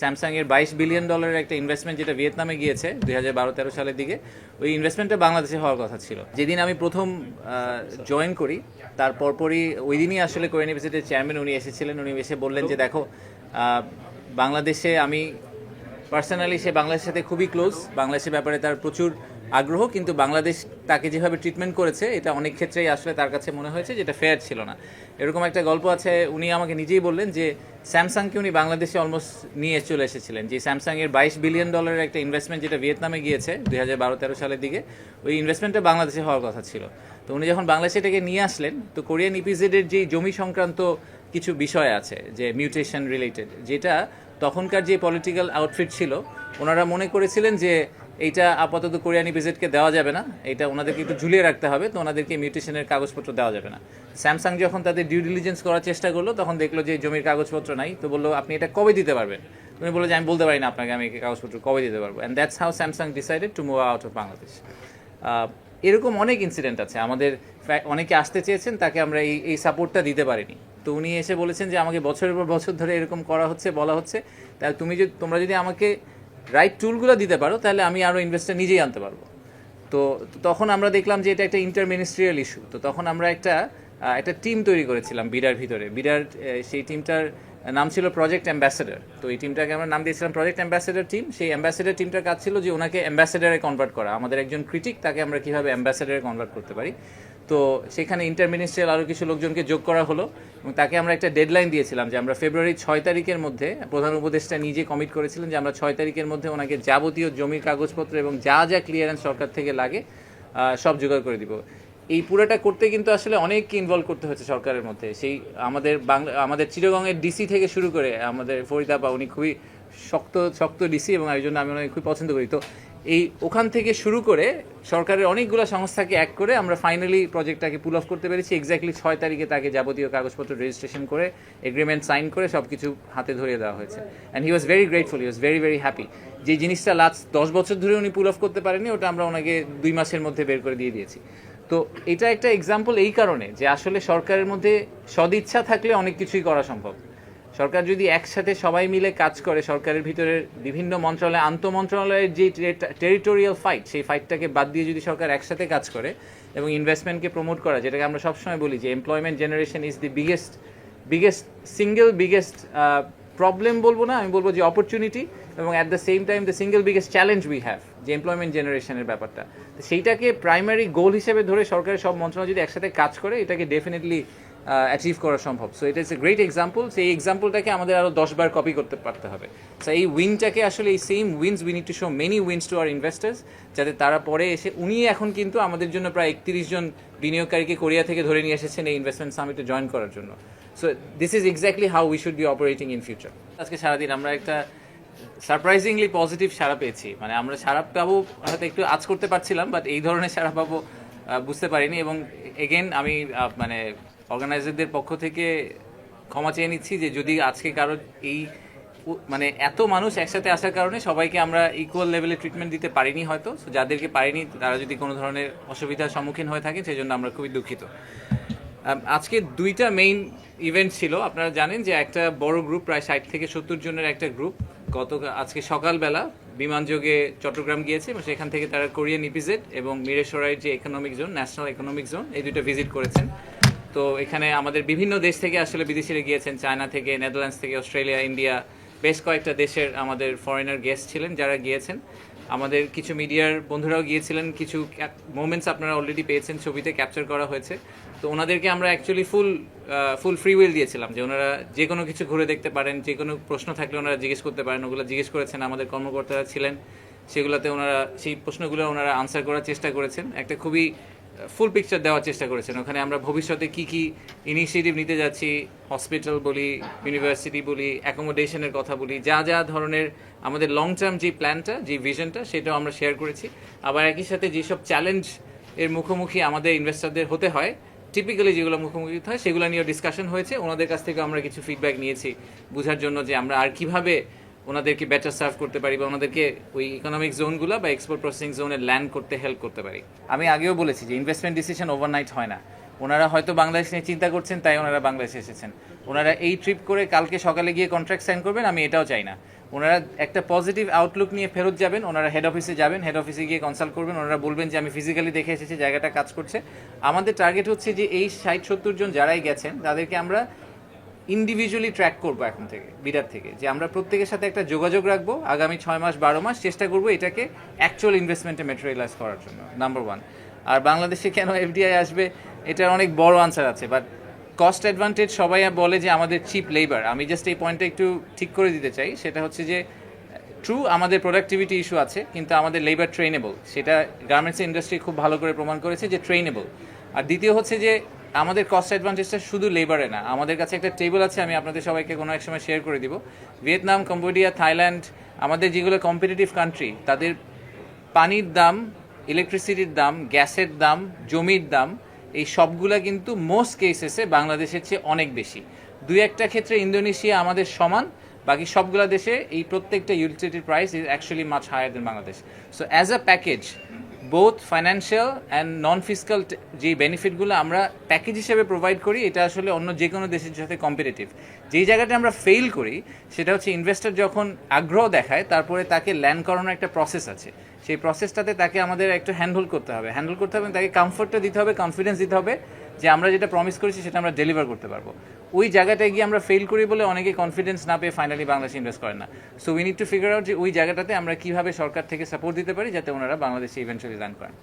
Samsung এর বাইশ billion ডলারের একটা ইনভেস্টমেন্ট যেটা ভিয়েতনামে গিয়েছে, দুই হাজার বারো তেরো সালের দিকে, ওই ইনভেস্টমেন্টটা বাংলাদেশে হওয়ার কথা ছিল। যেদিন আমি প্রথম জয়েন করি, তার পরপরই ওই দিনই আসলে কোরিয়ান ইউনিভার্সিটির চেয়ারম্যান উনি এসেছিলেন, উনি এসে বললেন যে, দেখো বাংলাদেশে আমি পার্সোনালি সে বাংলাদেশের সাথে খুবই ক্লোজ বাংলাদেশের ব্যাপারে তার প্রচুর আগ্রহ, কিন্তু বাংলাদেশ তাকে যেভাবে ট্রিটমেন্ট করেছে, এটা অনেক ক্ষেত্রেই আসলে তার কাছে মনে হয়েছে যেটা ফেয়ার ছিল না। এরকম একটা গল্প আছে, উনি আমাকে নিজেই বললেন যে, স্যামসাংকে উনি বাংলাদেশে অলমোস্ট নিয়ে চলে এসেছিলেন। যে স্যামসাং এর বাইশ বিলিয়ন ডলারের একটা ইনভেস্টমেন্ট যেটা ভিয়েতনামে গিয়েছে, দুই হাজার বারো তেরো সালের দিকে, ওই ইনভেস্টমেন্টটা বাংলাদেশে হওয়ার কথা ছিল। তো উনি যখন বাংলাদেশে এটাকে নিয়ে আসলেন, তো কোরিয়ান ইপিজেডের যে জমি সংক্রান্ত কিছু বিষয় আছে, যে মিউটেশন রিলেটেড যেটা তখনকার যে পলিটিক্যাল আউটফিট ছিল ওনারা মনে করেছিলেন যে এইটা আপাতত কোরিয়ান ইপিজেডকে দেওয়া যাবে না এটা ওনাদেরকে একটু ঝুলিয়ে রাখতে হবে, তো ওনাদেরকে মিউটেশনের কাগজপত্র দেওয়া যাবে না। স্যামসাং যখন তাদের ডিউ ডিলিজেন্স করার চেষ্টা করল, তখন দেখল যে জমির কাগজপত্র নাই, তো বলল, আপনি এটা কবে দিতে পারবেন? উনি বলল যে, আমি বলতে পারি না আপনাকে, আমি কাগজপত্র কবে দিতে পারব। And that's how Samsung decided to move out of Bangladesh এরকম অনেক ইনসিডেন্ট আছে। আমাদের অনেকে আসতে চেয়েছেন, তাকে আমরা এই এই সাপোর্টটা দিতে পারিনি। তো উনি এসে বলেছেন যে, আমাকে বছরের পর বছর ধরে এরকম করা হচ্ছে, বলা হচ্ছে। তাহলে তুমি যদি, তোমরা যদি আমাকে রাইট টুলগুলো দিতে পারো তাহলে আমি আরও ইনভেস্টার নিজেই আনতে পারব। তো তখন আমরা দেখলাম যে এটা একটা ইন্টার মিনিস্ট্রিয়াল ইস্যু তো তখন আমরা একটা একটা টিম তৈরি করেছিলাম বিডার ভিতরে। আহ, সেই টিমটার নাম ছিল প্রজেক্ট অ্যাম্বাসেডর তো এই টিমটাকে আমরা নাম দিয়েছিলাম প্রজেক্ট অ্যাম্বাসেডর টিম সেই অ্যাম্বাসেডার টিমটার কাজ ছিল যে ওনাকে অ্যাম্বাসেডারে কনভার্ট করা। আমাদের একজন ক্রিটিক তাকে আমরা কীভাবে অ্যাম্বাসেডারে কনভার্ট করতে পারি। তো সেখানে ইন্টার মিনিস্ট্রিয়াল আরও কিছু লোকজনকে যোগ করা হলো এবং তাকে আমরা একটা ডেডলাইন দিয়েছিলাম যে আমরা ফেব্রুয়ারি ছয় তারিখের মধ্যে প্রধান উপদেষ্টা নিজে কমিট করেছিলেন যে আমরা ছয় তারিখের মধ্যে ওনাকে যাবতীয় জমির কাগজপত্র এবং যা যা ক্লিয়ারেন্স সরকার থেকে লাগে সব জোগাড় করে দিব। এই পুরোটা করতে কিন্তু আসলে অনেক ইনভলভ করতে হচ্ছে সরকারের মধ্যে। সেই আমাদের বাংলা, আমাদের চিরগংয়ের ডিসি থেকে শুরু করে আমাদের ফরিদাবা উনি খুবই শক্ত শক্ত ডিসি এবং এই জন্য আমি ওনাকে খুবই পছন্দ করি। তো এই ওখান থেকে শুরু করে সরকারের অনেকগুলো সংস্থাকে এক করে আমরা ফাইনালি প্রজেক্টটাকে পুল অফ করতে পেরেছি। এক্স্যাক্টলি ছয় তারিখে তাকে যাবতীয় কাগজপত্র রেজিস্ট্রেশন করে এগ্রিমেন্ট সাইন করে সব কিছু হাতে ধরিয়ে দেওয়া হয়েছে। And he was very grateful he was very very happy যে জিনিসটা লাস্ট দশ বছর ধরে উনি পুল অফ করতে পারেনি ওটা আমরা ওনাকে দুই মাসের মধ্যে বের করে দিয়ে দিয়েছি। তো এটা একটা এক্সাম্পল এই কারণে যে আসলে সরকারের মধ্যে সদিচ্ছা থাকলে অনেক কিছুই করা সম্ভব। সরকার যদি একসাথে সবাই মিলে কাজ করে, সরকারের ভিতরে বিভিন্ন মন্ত্রণালয় আন্তঃ মন্ত্রণালয়ের যে টেরিটোরিয়াল ফাইট সেই ফাইটটাকে বাদ দিয়ে যদি সরকার একসাথে কাজ করে এবং ইনভেস্টমেন্টকে প্রমোট করা, যেটাকে আমরা সবসময় বলি যে employment generation is the biggest biggest single biggest problem বলব না, আমি বলব যে অপরচুনিটি এবং at the same time the single biggest challenge we have যে এমপ্লয়মেন্ট জেনারেশনের ব্যাপারটা। সেইটাকে প্রাইমারি গোল হিসেবে ধরে সরকারের সব মন্ত্রণালয় যদি একসাথে কাজ করে, এটাকে ডেফিনেটলি অ্যাচিভ করা সম্ভব। সো এটা ইস এ গ্রেট এক্সাম্পল সেই এক্সাম্পলটাকে আমাদের আরও দশবার কপি করতে পারতে হবে। সো এই উইনটাকে আসলে এই same wins we need to show many wins to our investors যাতে তারা পরে এসে, উনি এখন কিন্তু আমাদের জন্য প্রায় একত্রিশ জন বিনিয়োগকারীকে কোরিয়া থেকে ধরে নিয়ে এসেছেন এই ইনভেস্টমেন্ট সামিটে জয়েন করার জন্য। So this is exactly how we should be operating in future আজকে সারাদিন আমরা একটা সারপ্রাইজিংলি পজিটিভ সারা পেয়েছি। মানে আমরা সারা পাবো, হয়তো একটু আজ করতে পারছিলাম বাট এই ধরনের সারা পাবো বুঝতে পারিনি এবং এগেন আমি মানে অর্গানাইজারদের পক্ষ থেকে ক্ষমা চেয়ে নিচ্ছি যে যদি আজকে কারও এই মানে এত মানুষ একসাথে আসার কারণে সবাইকে আমরা ইকুয়াল লেভেলে ট্রিটমেন্ট দিতে পারিনি হয়তো। যাদেরকে পারিনি, তারা যদি কোনো ধরনের অসুবিধার সম্মুখীন হয়ে থাকে সেই জন্য আমরা খুবই দুঃখিত। আজকে দুইটা মেইন ইভেন্ট ছিল। আপনারা জানেন যে একটা বড় গ্রুপ প্রায় ষাট থেকে সত্তর জনের একটা গ্রুপ গত, আজকে সকালবেলা বিমানযোগে চট্টগ্রাম গিয়েছে, এবং সেখান থেকে তারা কোরিয়ান ইপিজেড এবং মিরেশ্বরাইয়ের যে economic zone national economic zone এই দুটো ভিজিট করেছেন। তো এখানে আমাদের বিভিন্ন দেশ থেকে আসলে বিদেশিরা গিয়েছেন, চায়না থেকে, নেদারল্যান্ডস থেকে, অস্ট্রেলিয়া, ইন্ডিয়া, বেশ কয়েকটা দেশের আমাদের ফরেনার গেস্ট ছিলেন যারা গিয়েছেন। আমাদের কিছু মিডিয়ার বন্ধুরাও গিয়েছিলেন, কিছু মোমেন্টস আপনারা অলরেডি পেয়েছেন ছবিতে ক্যাপচার করা হয়েছে। তো ওনাদেরকে আমরা actually full full free will দিয়েছিলাম যে ওনারা যে কোনো কিছু ঘুরে দেখতে পারেন, যে কোনো প্রশ্ন থাকলে ওনারা জিজ্ঞেস করতে পারেন, ওগুলো জিজ্ঞেস করেছেন, আমাদের কর্মকর্তারা ছিলেন। সেগুলোতে ওনারা, সেই প্রশ্নগুলো ওনারা আনসার করার চেষ্টা করেছেন। একটা খুবই ফুল পিকচার দেওয়ার চেষ্টা করেছেন। ওখানে আমরা ভবিষ্যতে কি কি ইনিশিয়েটিভ নিতে যাচ্ছি হসপিটাল বলি ইউনিভার্সিটি বলি অ্যাকোমোডেশনের কথা বলি, যা যা ধরনের আমাদের লং টার্ম যে প্ল্যানটা যে ভিশনটা সেটাও আমরা শেয়ার করেছি। আবার একই সাথে যেসব চ্যালেঞ্জ এর মুখোমুখি আমাদের ইনভেস্টরদের হতে হয় টিপিক্যালি যেগুলো মুখোমুখি হয়, সেগুলো নিয়েও ডিসকাশন হয়েছে। ওনাদের কাছ থেকে আমরা কিছু ফিডব্যাক নিয়েছি, বোঝার জন্য যে আমরা আর কীভাবে ওনাদেরকে বেটার সার্ভ করতে পারি বা ওনাদেরকে ওই ইকোনমিক জোনগুলো বা এক্সপোর্ট প্রসেসিং জোনে ল্যান্ড করতে হেল্প করতে পারি। আমি আগেও বলেছি যে ইনভেস্টমেন্ট ডিসিশন ওভারনাইট হয় না। ওনারা হয়তো বাংলাদেশ নিয়ে চিন্তা করছেন, তাই ওনারা বাংলাদেশে এসেছেন। ওনারা এই ট্রিপ করে কালকে সকালে গিয়ে কন্ট্রাক্ট সাইন করবেন, আমি এটাও চাই না। ওনারা একটা পজিটিভ আউটলুক নিয়ে ফেরত যাবেন, ওনারা হেড অফিসে যাবেন হেড অফিসে গিয়ে কনসাল্ট করবেন, ওনারা বলবেন যে আমি ফিজিক্যালি দেখে এসেছি, জায়গাটা কাজ করছে। আমাদের টার্গেট হচ্ছে যে এই ষাট সত্তর জন যারাই গেছেন, তাদেরকে আমরা ইন্ডিভিজুয়ালি ট্র্যাক করব এখন থেকে, বিরাট থেকে, যে আমরা প্রত্যেকের সাথে একটা যোগাযোগ রাখব, আগামী ছয় মাস, বারো মাস চেষ্টা করব এটাকে অ্যাকচুয়াল ইনভেস্টমেন্টে মেটেরিয়ালাইজ করার জন্য নাম্বার ওয়ান আর বাংলাদেশে কেন এফডিআই আসবে, এটার অনেক বড় আনসার আছে বাট কস্ট অ্যাডভান্টেজ সবাই বলে যে আমাদের চিপ লেবার আমি জাস্ট এই পয়েন্টটা একটু ঠিক করে দিতে চাই, সেটা হচ্ছে যে ট্রু আমাদের প্রোডাক্টিভিটি ইস্যু আছে, কিন্তু আমাদের লেবার ট্রেনেবল সেটা গার্মেন্টস ইন্ডাস্ট্রি খুব ভালো করে প্রমাণ করেছে যে ট্রেনেবল আর দ্বিতীয় হচ্ছে যে আমাদের কস্ট অ্যাডভান্টেজটা শুধু লেবারে না। আমাদের কাছে একটা টেবিল আছে, আমি আপনাদের সবাইকে কোনো এক সময় শেয়ার করে দিব। ভিয়েতনাম, কম্বোডিয়া, থাইল্যান্ড, আমাদের যেগুলো কম্পিটিটিভ কান্ট্রি তাদের পানির দাম ইলেকট্রিসিটির দাম, গ্যাসের দাম, জমির দাম, এই সবগুলা কিন্তু মোস্ট কেসেসে বাংলাদেশের চেয়ে অনেক বেশি। দুই একটা ক্ষেত্রে ইন্দোনেশিয়া আমাদের সমান, বাকি সবগুলা দেশে এই প্রত্যেকটা ইউটিলিটির price is actually much higher than Bangladesh. So as a package both financial and non physical যে বেনিফিটগুলো আমরা প্যাকেজ হিসেবে প্রোভাইড করি, এটা আসলে অন্য যে কোনো দেশের সাথে কম্পিটিটিভ যেই জায়গাটা আমরা ফেল করি, সেটা হচ্ছে ইনভেস্টর যখন আগ্রহ দেখায়, তারপরে তাকে ল্যান্ড করানোর একটা প্রসেস আছে। সেই প্রসেসটাতে তাকে আমাদের একটু হ্যান্ডেল করতে হবে। হ্যান্ডেল করতে হবে, তাকে কমফোর্টটা দিতে হবে কনফিডেন্স দিতে হবে যে আমরা যেটা প্রমিস করেছি সেটা আমরা ডেলিভার করতে পারব। ওই জায়গাটায় গিয়ে আমরা ফেল করি বলে অনেকে কনফিডেন্স না পেয়ে ফাইনালি বাংলাদেশে ইনভেস্ট করে না। So we need to figure out যে ওই জায়গাটাতে আমরা কীভাবে সরকার থেকে সাপোর্ট দিতে পারি যাতে ওনারা বাংলাদেশে ইভেন্টুয়ালি রান করেন।